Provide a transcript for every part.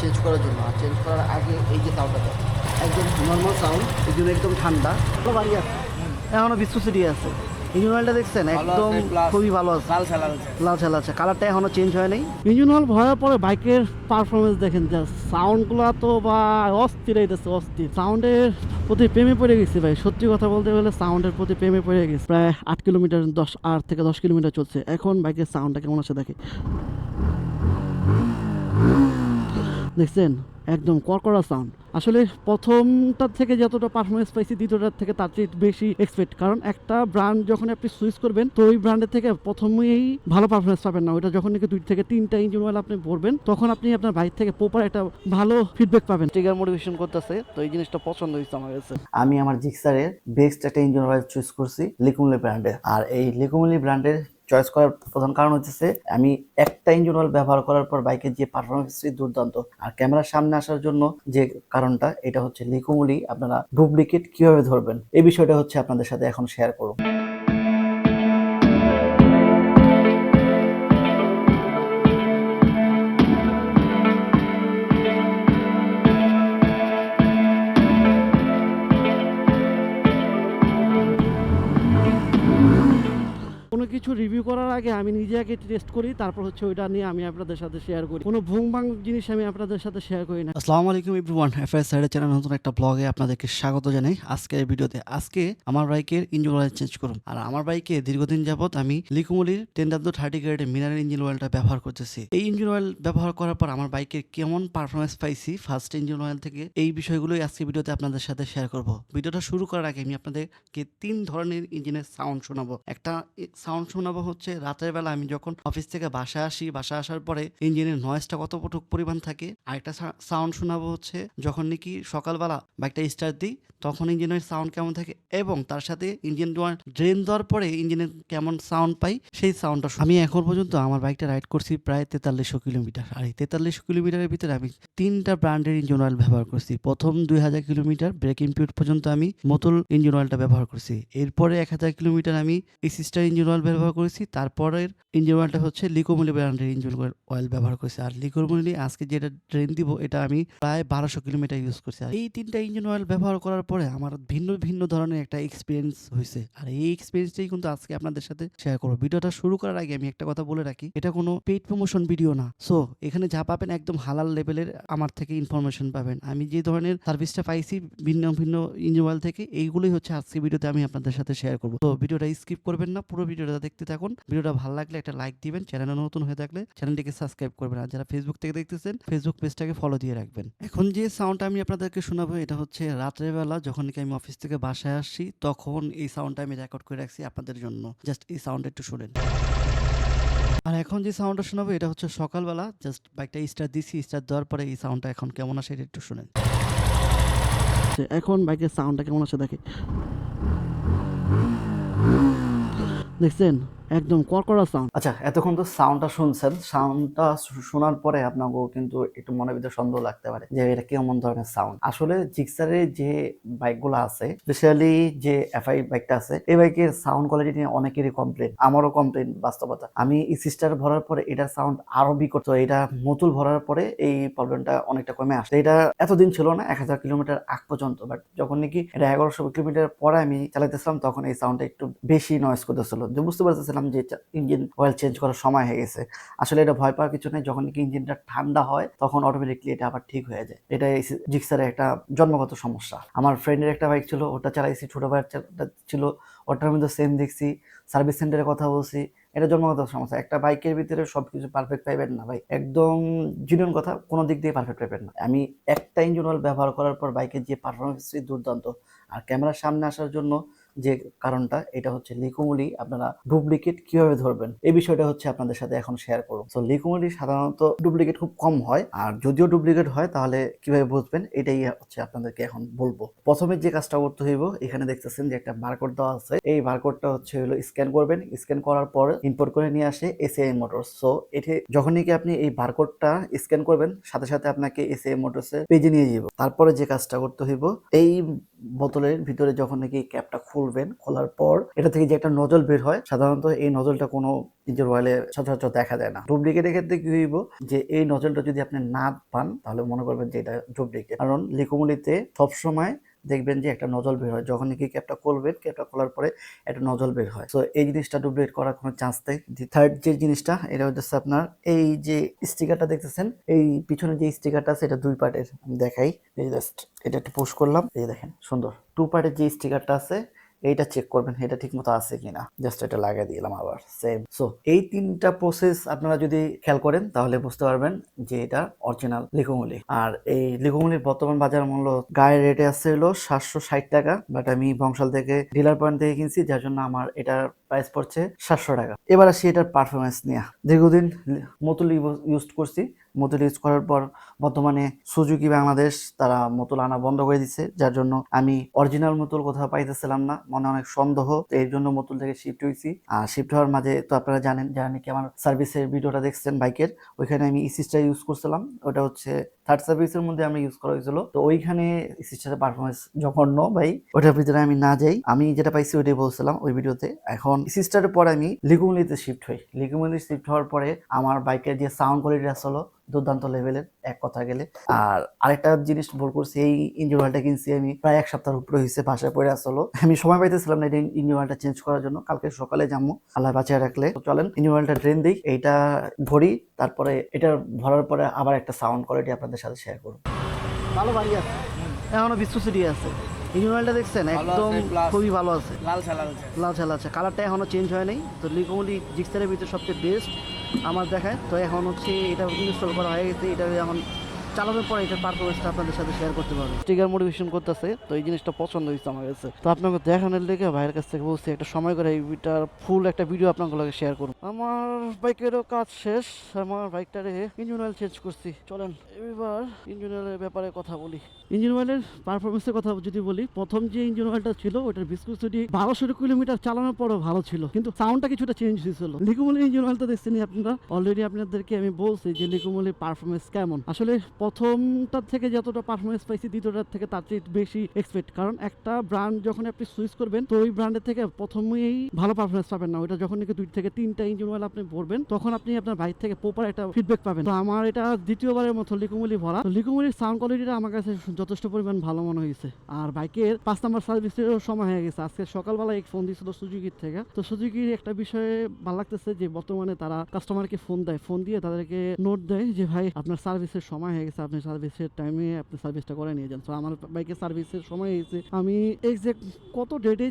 Change করার জন্য। আর change করার আগে এই যে সাউন্ডটা দেয় একদম নর্মাল সাউন্ড এই জন্য একদম ঠান্ডা। ভালো বাড়ি আছে। এখনও বিস্কুসিটি আছে। ইঞ্জিন অয়েলটা দেখছেন একদম খুবই ভালো আছে। লাল ছালা আছে লাল ছালা আছে। কালারটা এখনও চেঞ্জ হয় নাই। ইঞ্জিন অয়েল ভরার পরে বাইকের পারফরমেন্স দেখেন যা সাউন্ডগুলো তো বা অস্থির হইতেছে অস্থির। সাউন্ডের প্রতি প্রেমে পড়ে গেছি ভাই। সত্যি কথা বলতে গেলে সাউন্ডের প্রতি প্রেমে পড়ে গেছি। প্রায় আট কিলোমিটার দশ আট থেকে দশ কিলোমিটার চলছে। এখন বাইকের সাউন্ডটা কেমন আছে দেখে। দেখছেন? একদম কড়কড়া সাউন্ড আসলে প্রথমটার থেকে যতটা পারফরমেন্স পাইছি দ্বিতীয়টার থেকে তার চেয়ে বেশি এক্সপেক্ট কারণ একটা ব্র্যান্ড যখন আপনি সুইচ করবেন তো ওই ব্র্যান্ডের থেকে প্রথমেই ভালো পারফরমেন্স পাবেন না। ওইটা যখন নাকি দুই থেকে তিনটা ইঞ্জিন অয়েল আপনি ভরবেন তখন আপনি আপনার বাইক থেকে প্রপার একটা ভালো ফিডব্যাক পাবেন। ট্রিগার মোটিভেশন করতেছে তো এই জিনিসটা পছন্দ হয়েছে আমার কাছে। আমি আমার জিক্সারের বেস্ট একটা ইঞ্জিন অয়েল চুজ করছি লিকুমলি ব্র্যান্ডের আর এই লিকুমলি ব্র্যান্ডের চয়েস করার প্রধান কারণ হচ্ছে আমি একটা ইঞ্জিন অয়েল ব্যবহার করার পর বাইকের যে পারফরমেন্স দুর্দান্ত। আর ক্যামেরার সামনে আসার জন্য যে কারণটা, এটা হচ্ছে লিকুমুলি আপনারা ডুপ্লিকেট কীভাবে ধরবেন? এই বিষয়টা হচ্ছে আপনাদের সাথে এখন শেয়ার করব। কিছু রিভিউ করার আগে আমি নিজে আগে টেস্ট করি, তারপর হচ্ছে ওইটা নিয়ে আমি আপনাদের সাথে শেয়ার করি। কোনো ভুং ভাং জিনিস আমি আপনাদের সাথে শেয়ার করি না। আসসালামু আলাইকুম এভরিওয়ান এফআইএস সাইডের চ্যানেল নতুন একটা ব্লগে আপনাদেরকে স্বাগত জানাই আজকের ভিডিওতে। আজকে আমার বাইকের ইঞ্জিন অয়েল চেঞ্জ করুন। আর আমার বাইকে দীর্ঘদিন যাবত আমি লিকুমলির টেন ডাব্লিউ থার্টি গ্রেডের মিনারেল ইঞ্জিন অয়েলটা ব্যবহার করতেছি। এই ইঞ্জিন অয়েল ব্যবহার করার পর আমার বাইকের কেমন পারফরমেন্স পাইছি ফার্স্ট ইঞ্জিন অয়েল থেকে, এই বিষয়গুলোই আজকে ভিডিওতে আপনাদের সাথে শেয়ার করব। ভিডিওটা শুরু করার আগে আমি আপনাদেরকে তিন ধরনের ইঞ্জিনের সাউন্ড শোনাবো। একটা সাউন্ড শোনাবো হচ্ছে, রাতের বেলা আমি যখন অফিস থেকে বাসায় আসি, বাসায় আসার পরে ইঞ্জিনের নয়েজটা কতটুকু পরিমাণ থাকে, আরেকটা সাউন্ড শোনাবো হচ্ছে, যখন নাকি সকালবেলা বাইকটা স্টার্ট দিই তখন ইঞ্জিনের সাউন্ড কেমন থাকে এবং তার সাথে ইঞ্জিন ড্রেন দেওয়ার পরে ইঞ্জিনের কেমন সাউন্ড পাই, সেই সাউন্ডটা আমি এখন পর্যন্ত আমার বাইকটা রাইড করছি প্রায় তেতাল্লিশশো কিলোমিটার। আর এই তেতাল্লিশশো কিলোমিটারের ভিতরে আমি তিনটা ব্র্যান্ডের ইঞ্জিন অয়েল ব্যবহার করছি। প্রথম দুই হাজার কিলোমিটার ব্রেক ইম্পিউট পর্যন্ত আমি মোতল ইঞ্জিন অয়েলটা ব্যবহার করছি। এরপরে এক হাজার কিলোমিটার আমি সিস্টার ইঞ্জিন অয়েল ব্যবহার করেছি। তারপরের ইঞ্জিন অয়েলটা হচ্ছে লিকোমলি ব্র্যান্ডের ইঞ্জিন অয়েল ব্যবহার করছি। আর লিকোমলি আজকে যেটা ড্রেন দিব, এটা আমি প্রায় বারোশো কিলোমিটার ইউজ করছি। আর এই তিনটা ইঞ্জিন অয়েল ব্যবহার করার পরে আমার ভিন্ন ভিন্ন ধরনের একটা এক্সপিরিয়েন্স হয়েছে আর এই এক্সপিরিয়েন্সটাই কিন্তু আজকে আপনাদের সাথে শেয়ার করব। ভিডিওটা শুরু করার আগে আমি একটা কথা বলে রাখি, এটা কোনো পেইড প্রমোশন ভিডিও না। সো এখানে যা পাবেন একদম হালাল লেভেলের আমার থেকে ইনফরমেশন পাবেন। আমি যে ধরনের সার্ভিসটা পাইছি ভিন্ন ভিন্ন ইঞ্জিন থেকে, এইগুলোই হচ্ছে আজকে ভিডিওতে আমি আপনাদের সাথে শেয়ার করব। তো ভিডিওটা স্কিপ করবেন না, পুরো ভিডিওটা দেখতে থাকুন। ভিডিওটা ভালো লাগলে একটা লাইক দিবেন চ্যানেলে নতুন হয়ে থাকলে চ্যানেলটিকে সাবস্ক্রাইব করবেন। আর যারা ফেসবুক থেকে দেখতেছেন ফেসবুক পেজটাকে ফলো দিয়ে রাখবেন। এখন যে সাউন্ডটা আমি আপনাদেরকে শোনাবো, এটা হচ্ছে রাত্রের বেলা যখন কি আমি অফিস থেকে বাসায় আসছি তখন এই সাউন্ডটা আমি রেকর্ড করে রাখছি আপনাদের জন্য। জাস্ট এই সাউন্ড একটু শুনেন। আর এখন যে সাউন্ডটা শোনাবো, এটা হচ্ছে সকালবেলা। জাস্ট বাইকটা স্টার দিছি স্টার দেওয়ার পরে এই সাউন্ডটা এখন কেমন আসে এটা একটু শুনেন। এখন বাইকের সাউন্ডটা কেমন আছে দেখে দেখছেন? একদম কড়কড়া সাউন্ড আচ্ছা এতক্ষণ তো সাউন্ডটা শুনছেন। সাউন্ডটা শোনার পরে আপনাকেও কিন্তু একটু মনের ভিতরে সন্দেহ লাগতে পারে যে এটা কেমন ধরনের সাউন্ড আসলে জিক্সারের যে বাইকগুলো আছে স্পেশালি যে এফআই বাইকটা আছে, এই বাইকের সাউন্ড কোয়ালিটি নিয়ে অনেকেরই কমপ্লেন আমারও কমপ্লেন বাস্তবতা। আমি সিস্টার ভরার পরে এটার সাউন্ড আরও বিকট এটা মতুল ভরার পরে এই প্রবলেমটা অনেকটা কমে আসে এটা এতদিন ছিল না, এক হাজার কিলোমিটার আগ পর্যন্ত বাট যখন নাকি এটা এগারোশো কিলোমিটার পরে আমি চালাইতেছিলাম, তখন এই সাউন্ডটা একটু বেশি নয়েজ করতেছিল। বুঝতে পারতেছিলাম যে ইঞ্জিন অয়েল চেঞ্জ করার সময় হয়ে গেছে। আসলে এটা ভয় পাওয়ার কিছু নেই। যখন নাকি ইঞ্জিনটা ঠান্ডা হয়, তখন অটোমেটিকলি এটা আবার ঠিক হয়ে যায়। এটা জিক্সারের একটা জন্মগত সমস্যা। আমার ফ্রেন্ডের একটা বাইক ছিল, ওটা চালাইছি, ছোট চা- ছিল। ওটার মধ্যে সেম দেখছি। সার্ভিস সেন্টারে কথা বলছি। এটা জন্মগত সমস্যা। একটা বাইকের ভিতরে সবকিছু পারফেক্ট পাইবেন না ভাই। একদম জিনিয়ন কথা, কোনো দিক দিয়ে পারফেক্ট পাইবেন না। আমি একটা ইঞ্জিন অয়েল ব্যবহার করার পর বাইকের যে পারফরমেন্স দুর্দান্ত। আর ক্যামেরার সামনে আসার জন্য যে কারণটা, এটা হচ্ছে লিকুমুলি আপনারা ডুপ্লিকেট কীভাবে ধরবেন? এই বিষয়টা হচ্ছে আপনাদের সাথে এখন শেয়ার করব। তো লিকুমুলি সাধারণত ডুপ্লিকেট খুব কম হয়, আর যদিও ডুপ্লিকেট হয়, তাহলে কীভাবে বুঝবেন? এটাই হচ্ছে আপনাদেরকে এখন বলব। প্রথমে যে কাজটা করতে হইব, এখানে দেখতেছেন যে একটা বারকোড দেওয়া আছে। এই বারকোডটা হচ্ছে হলো স্ক্যান করবেন। স্ক্যান করার পর ইম্পোর্ট করে নিয়ে আসে এসিআই মোটরস সো এটি যখনই কি আপনি এই বারকোডটা স্ক্যান করবেন, সাথে সাথে আপনাকে এসিআই মোটরসের পেজে নিয়ে যাব তারপরে যে কাজটা করতে হইব, এই বোতলের ভিতরে যখন নাকি ক্যাপটা খুলবেন, খোলার পর এটা থেকে যে একটা নজল বের হয়, সাধারণত এই নজলটা কোনো ইঞ্জিন অয়েলে সচরাচর দেখা যায় না। ডুপ্লিকেটের ক্ষেত্রে কি হইব যে এই নজলটা যদি আপনি না পান, তাহলে মনে করবেন যে এটা ডুপ্লিকেট। কারণ লিকুমুলিতে সবসময় দেখবেন যে একটা নজল বের হয়। যখন নাকি ক্যাপটা খুলবেন ক্যাপটা খোলার পরে একটা নজল বের হয়। তো এই জিনিসটা ডুপ্লিকেট করার কোনো চান্স নেই। থার্ড যে জিনিসটা, এটা হচ্ছে আপনার এই যে স্টিকারটা দেখতেছেন, এই পিছনে যে স্টিকারটা আছে এটা দুই পার্টের আমি দেখাই। এই জাস্ট এটা একটু পোস্ট করলাম। এই দেখেন, সুন্দর। টু পার্টের যে স্টিকারটা আছে এইটা চেক করবেন, এটা ঠিক মতো আছে কিনা। জাস্ট এটা লাগিয়ে দিলাম আবার সেম সো এই তিনটা প্রসেস আপনারা যদি খেয়াল করেন, তাহলে বুঝতে পারবেন যে এটা অরিজিনাল লিখুমুলি। আর এই লিখুমুলির বর্তমান বাজার মূল্য গায়ের রেটে আছে হলো সাতশো ষাট টাকা বাট আমি বংশাল থেকে ডিলার পয়েন্ট থেকে কিনছি, যার জন্য আমার এটার প্রাইস পড়ছে সাতশো টাকা। এবার আসি এটার পারফরমেন্স নিয়ে। দীর্ঘদিন মতুল ইউজ করছি। মতুল ইউজ করার পর বর্তমানে সুজুকি বাংলাদেশ তারা মতুল আনা বন্ধ করে দিচ্ছে, যার জন্য আমি অরিজিনাল মতুল কোথাও পাইতেছিলাম না। মনে অনেক সন্দেহ, তো এর জন্য মতুল থেকে শিফট হয়েছি আর শিফট হওয়ার মাঝে তো আপনারা জানেন, যারা নাকি আমার সার্ভিসের ভিডিওটা দেখছেন বাইকের, ওইখানে আমি ইসিসটা ইউজ করছিলাম। ওটা হচ্ছে থার্ড সার্ভিসের মধ্যে আমি ইউজ করা হয়েছিল। তো ওইখানে ইসিসটার পারফরমেন্স জঘন্য ভাই ওটার ভিতরে আমি না যাই। আমি যেটা পাইছি ওইটাই বলছিলাম ওই ভিডিওতে। এখন ইসিসটার পরে আমি লিগুমলিতে শিফট হই। লিগুমলি শিফট হওয়ার পরে আমার বাইকের যে সাউন্ড কোয়ালিটি আসলো দুর্দান্ত লেভেলের এক কথা গেলে। আর আরেকটা জিনিস ভুল করছি, এই ইঞ্জিন অয়েলটা কিনছি আমি প্রায় এক সপ্তাহের উপরে হয়েছে বাসায় পড়ে আসলো। আমি সময় পাইতেছিলাম না এই ইঞ্জিন অয়েলটা চেঞ্জ করার জন্য। কালকে সকালে যাব, আল্লাহ বাঁচিয়ে রাখলে। চলেন ইঞ্জিন অয়েলটা ড্রেন দিই। এইটা ভরি, তারপরে এটা ভরার পরে আবার একটা সাউন্ড কোয়ালিটি আপনাদের সাথে শেয়ার করব। ভালো বাড়ি আছে। এখনও বিশ্বসিটি আছে। ইঞ্জিন দেখছেন? একদম খুবই ভালো আছে। লাল ছালা আছে। লাল ছাল আছে। কালারটা এখনও চেঞ্জ হয় নাই। তো লিকোমলি জিক্সারের ভিতরে সবচেয়ে বেস্ট আমার দেখায়। তো এখন হচ্ছে এটা ইনস্টল করা হয়ে গেছে। এটা এখন চালানোর পরে এটার পারফরমেন্সটা আপনাদের সাথে শেয়ার করতে পারব। স্টিকার মোটিভেশন করতেছে তো এই জিনিসটা পছন্দ হয়েছে আমার কাছে। তো আপনাকে দেখানোর লেগে ভাইয়ের কাছ থেকে বলছি একটা সময় করে এইটার ফুল একটা ভিডিও আপনাকে লগে শেয়ার করুন আমার বাইকেরও কাজ শেষ আমার বাইকটারে ইঞ্জিন অয়েল চেঞ্জ করছি। চলেন এবার ইঞ্জিন অয়েলের ব্যাপারে কথা বলি। ইঞ্জিন অয়েলের পারফরমেন্সের কথা যদি বলি প্রথম যে ইঞ্জিন অয়েলটা ছিল ওটার বিস্কুসিটি বারোশো কিলোমিটার চালানোর পরও ভালো ছিল কিন্তু সাউন্ডটা কিছুটা চেঞ্জ হয়েছিল। লিকুমলির ইঞ্জিন অয়েলটা দেখছেন আপনারা? অলরেডি আপনাদেরকে আমি বলছি যে লিকুমলির পারফরমেন্স কেমন। আসলে প্রথমটার থেকে যতটা পারফরমেন্স পাইছি, দ্বিতীয়টার থেকে তার চেয়ে বেশি এক্সপেক্ট কারণ একটা ব্র্যান্ড যখন আপনি সুইচ করবেন, তো ওই ব্র্যান্ডের থেকে প্রথমেই ভালো পারফরমেন্স পাবেন না। ওইটা যখন নাকি দুই থেকে তিনটা ইঞ্জিন অয়েল আপনি ভরবেন, তখন আপনি আপনার বাইক থেকে প্রপার একটা ফিডব্যাক পাবেন। তো আমার এটা দ্বিতীয়বারের মতো লিকুমলি ভরা লিকুমলির সাউন্ড কোয়ালিটিটা আমার কাছে যথেষ্ট পরিমাণ ভালো মনে হয়েছে। আর বাইকের পাঁচ নাম্বার সার্ভিসেরও সময় হয়ে গেছে। আজকে সকালবেলা এক ফোন দিয়েছিল সুজুকির থেকে। তো সুজুকির একটা বিষয়ে ভালো লাগতেছে যে, বর্তমানে তারা কাস্টমারকে ফোন দেয়। ফোন দিয়ে তাদেরকে নোট দেয় যে, ভাই, আপনার সার্ভিসের সময় হয়ে গেছে। আপনি সার্ভিসের টাইমে আপনি সার্ভিসটা করে নিয়ে যান। তো আমার বাইকের সার্ভিসের সময় হয়েছে আমি এক্সাক্ট কত ডেটে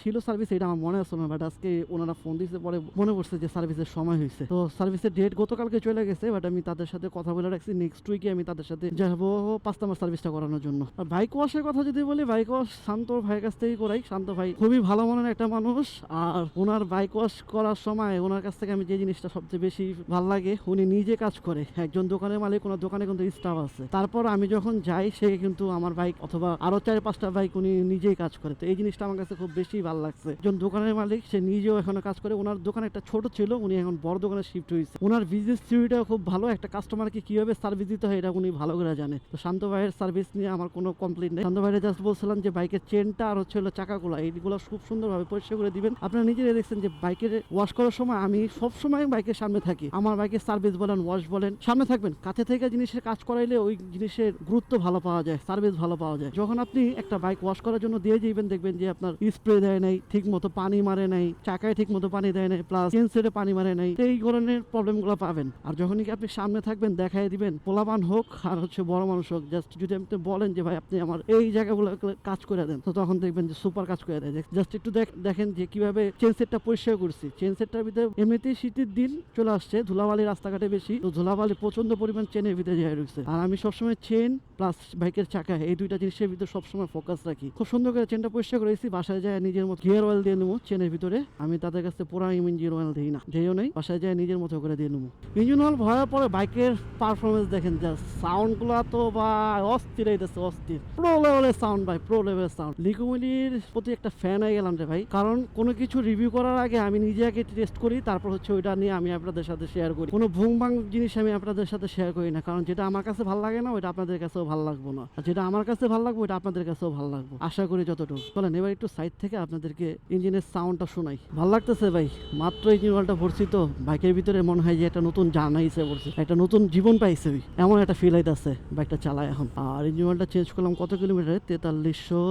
ছিল সার্ভিস এটা আমার মনে আছে না বাট আজকে ওনারা ফোন দিয়েছে পরে মনে পড়ছে যে সার্ভিসের সময় হয়েছে। তো সার্ভিসের ডেট গতকালকে চলে গেছে বাট আমি তাদের সাথে কথা বলে রাখছি। নেক্সট উইকে আমি তাদের সাথে যাব পাঁচ নাম্বার সার্ভিসটা করানোর জন্য। আর বাইক ওয়াশের কথা যদি বলি বাইক ওয়াশ শান্ত ভাইয়ের কাছ থেকেই করাই। শান্ত ভাই খুবই ভালো মনের একটা মানুষ, আর ওনার বাইক ওয়াশ করার সময় ওনার কাছ থেকে আমি যে জিনিসটা সবচেয়ে বেশি ভালো লাগে, উনি নিজে কাজ করে। একজন দোকানের মালিক ওনার দোকানে কিন্তু স্টাফ আছে। তারপর আমি যখন যাই, সে কিন্তু আমার বাইক অথবা আরও চার পাঁচটা বাইক উনি নিজেই কাজ করে। তো এই জিনিসটা আমার কাছে খুব বেশি ভালো লাগছে। একজন দোকানের মালিক, সে নিজেও এখনও কাজ করে। ওনার দোকান একটা ছোট ছিল, উনি এখন বড় দোকানে শিফট হয়েছে। ওনার বিজনেস থিওরিটাও খুব ভালো। একটা কাস্টমারকে কীভাবে সার্ভিস দিতে হয়, এটা উনি ভালো করে জানে। তো শান্ত ভাইয়ের সার্ভিস নিয়ে আমার কোনো কমপ্লেন নেই। শান্ত ভাইয়ের জাস্ট বলছিলাম যে বাইকের চেনটা আর হচ্ছে হলো চাকাগুলো, এইগুলো খুব সুন্দরভাবে পরিষ্কার করে দিবেন। আপনারা নিজেরাই দেখছেন যে বাইকের ওয়াশ করার সময় আমি সবসময় বাইকের সামনে থাকি। আমার বাইকের সার্ভিস বলেন ওয়াশ বলেন, সামনে থাকবেন। কাছে থেকে জিনিসের কাজ করাইলে ওই জিনিসের গুরুত্ব ভালো পাওয়া যায় সার্ভিস ভালো পাওয়া যায়। যখন আপনি একটা বাইক ওয়াশ করার জন্য দিয়ে যাবেন দেখবেন যে আপনার স্প্রে দেয় নাই ঠিক মতো পানি মারে নাই, চাকায় ঠিক মতো পানি দেয় নাই প্লাস চেনসেটে পানি মারে নাই এই ধরনের প্রবলেম প্রবলেমগুলো পাবেন। আর যখনই আপনি সামনে থাকবেন দেখাই দিবেন, পোলাপান হোক আর হচ্ছে বড় মানুষ হোক জাস্ট যদি আপনি বলেন যে, ভাই, আপনি আমার এই জায়গাগুলো কাজ করে দেন, তো তখন দেখবেন যে সুপার কাজ করে দেয়। জাস্ট একটু দেখ- দেখেন যে কীভাবে চেন সেটটা পরিষ্কার করছি। চেন সেটটার ভিতরে এমনিতেই শীতের দিন চলে আসছে ধুলাবালি রাস্তাঘাটে বেশি, তো ধুলাবালি প্রচণ্ড পরিমাণ চেনের ভিতরে যায় রয়েছে। আর আমি সবসময় চেন প্লাস বাইকের চাকা, এই দুইটা জিনিসের ভিতরে সবসময় ফোকাস রাখি। খুব সুন্দর করে চেনটা পরিষ্কার করেছি বাসায় যায় নিজের মতো গিয়ার অয়েল দিয়ে নেব চেনের ভিতরে। আমি তাদের কাছে পুরো ইঞ্জিন অয়েল দিই না যেও নেই, বাসায় যায় নিজের মতো করে দিয়ে নেব। ইঞ্জিন অয়েল ভরার পরে বাইকের পারফরমেন্স দেখেন যা সাউন্ডগুলো তো বা অস্থির হইতেছে, অস্থির। প্রো লেভেলের সাউন্ড ভাই প্রো লেভেলের সাউন্ড লিকুমিলির প্রতি একটা ফ্যান হয়ে গেলাম রে ভাই, কারণ কোনো কিছু রিভিউ করার আগে আমি নিজে আগে টেস্ট করি, তারপর হচ্ছে ওইটা নিয়ে আমি আপনাদের সাথে শেয়ার করি। কোনো ভুং ভাং জিনিস আমি আপনাদের সাথে শেয়ার করি না, কারণ যেটা আমার কাছে কাছে ভালো লাগে না, ওইটা আপনাদের কাছেও ভালো লাগবো না। আর যেটা আমার কাছে ভালো লাগবে, ওইটা আপনাদের কাছেও ভালো লাগবে। আশা করি যতটুকু। বলেন এবার একটু সাইড থেকে আপনাদেরকে ইঞ্জিনের সাউন্ডটা শোনাই। ভালো লাগতেছে ভাই, মাত্র ইঞ্জিন অয়েলটা ভরছি তো বাইকের ভিতরে মনে হয় যে একটা নতুন হিসেবে পড়ছে, একটা নতুন জীবন পাইছে। এমন একটা ফিল আইতেছে বাইকটা চালায় এখন। আর ইঞ্জিন অয়েলটা চেঞ্জ করলাম কত কিলোমিটারে? তেতাল্লিশশো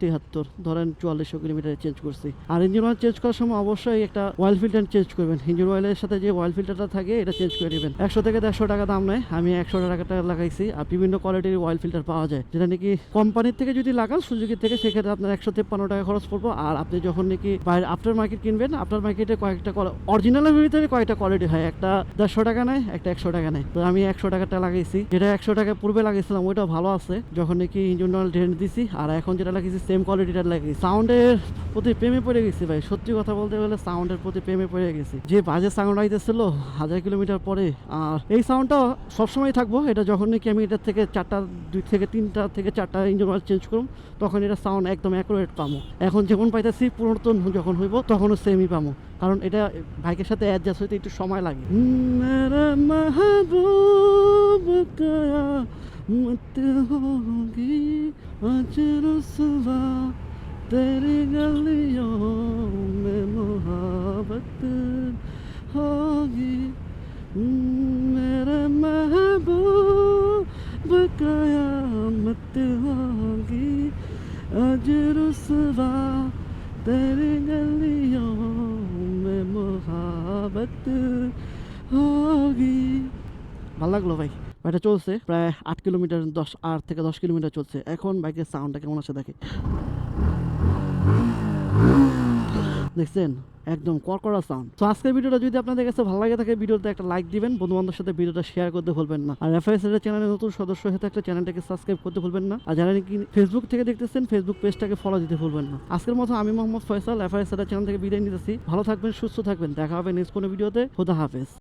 তিয়াত্তর ধরেন চুয়াল্লিশশো কিলোমিটারে চেঞ্জ করছি। আর ইঞ্জিন অয়েল চেঞ্জ করার সময় অবশ্যই একটা অয়েল ফিল্টার চেঞ্জ করবেন। ইঞ্জিন অয়েলের সাথে যে অয়েল ফিল্টারটা থাকে, এটা চেঞ্জ করে নেবেন। একশো থেকে দেড়শো টাকা দাম নেয়, আমি একশো টাকাটা লাগাইছি আর বিভিন্ন কোয়ালিটির অয়েল ফিল্টার পাওয়া যায়, যেটা নাকি কোম্পানির থেকে যদি লাগান সুযোগের থেকে, সেক্ষেত্রে আপনার একশো তেপ্পান্ন টাকা খরচ পড়ব। আর আপনি যখন নাকি বাইরে আফটার মার্কেট কিনবেন আফটার মার্কেটে কয়েকটা অরিজিনালের ভিতরে কয়েকটা কোয়ালিটি হয়। একটা দেড়শো টাকা নেয়, একটা একশো টাকা নেয়। তো আমি একশো টাকাটা লাগাইছি। যেটা একশো টাকা পূর্বে লাগাইছিলাম ওইটা ভালো আছে। যখন নাকি ইঞ্জিন অয়েল দিছি, আর এখন যেটা লাগিয়েছি সেম কোয়ালিটিটা লাগিয়েছি। সাউন্ডের প্রতি প্রেমে পড়ে গেছি ভাই। সত্যি কথা বলতে গেলে সাউন্ডের প্রতি প্রেমে পড়ে গেছি। যে বাজে সাউন্ড আইতেছিল হাজার কিলোমিটার পরে, আর এই সাউন্ডটা সবসময় থাকব, এটা যখন নাকি আমি এটার থেকে চারটা দুই থেকে তিনটা থেকে চারটা ইঞ্জিন অয়েল চেঞ্জ করুম তখন এটা সাউন্ড একদম অ্যাকুরেট পাবো এখন যেমন পাইতেছি পুরাতন যখন হইব তখনও সেমই পাবো কারণ এটা বাইকের সাথে অ্যাডজাস্ট হইতে একটু সময় লাগে মেরা মাহবুব কয়ামত হোগি আজ রসুলা तेरी गलियों में मोहब्बत होगी कयामत होगी आज रुसवा तेरी गलियों में मोहब्बत होगी ভালো লাগলো ভাই এটা চলছে প্রায় আট কিলোমিটার দশ আট থেকে দশ কিলোমিটার চলছে এখন বাইকের সাউন্ডটা কেমন আছে দেখে দেখছেন একদম কর্করা সাউন্ড তো আজকের ভিডিওটা যদি আপনাদের কাছে ভালো লাগে থাকে, ভিডিওতে একটা লাইক দিবেন। বন্ধু বান্ধবের সাথে ভিডিওটা শেয়ার করতে ভুলবেন না। আর এফআইএস এর চ্যানেলে নতুন সদস্য হয়ে থাকলে চ্যানেলটাকে সাবস্ক্রাইব করতে ভুলবেন না। আর যারা নাকি ফেসবুক থেকে দেখতেছেন ফেসবুক পেজটাকে ফলো দিতে ভুলবেন না। আজকের মতো আমি মোহাম্মদ ফয়সাল এফআইএস এর চ্যানেল থেকে বিদায় নিতেছি। ভালো থাকবেন, সুস্থ থাকবেন। দেখা হবে নেক্সট কোনো ভিডিওতে। খোদা হাফেজ।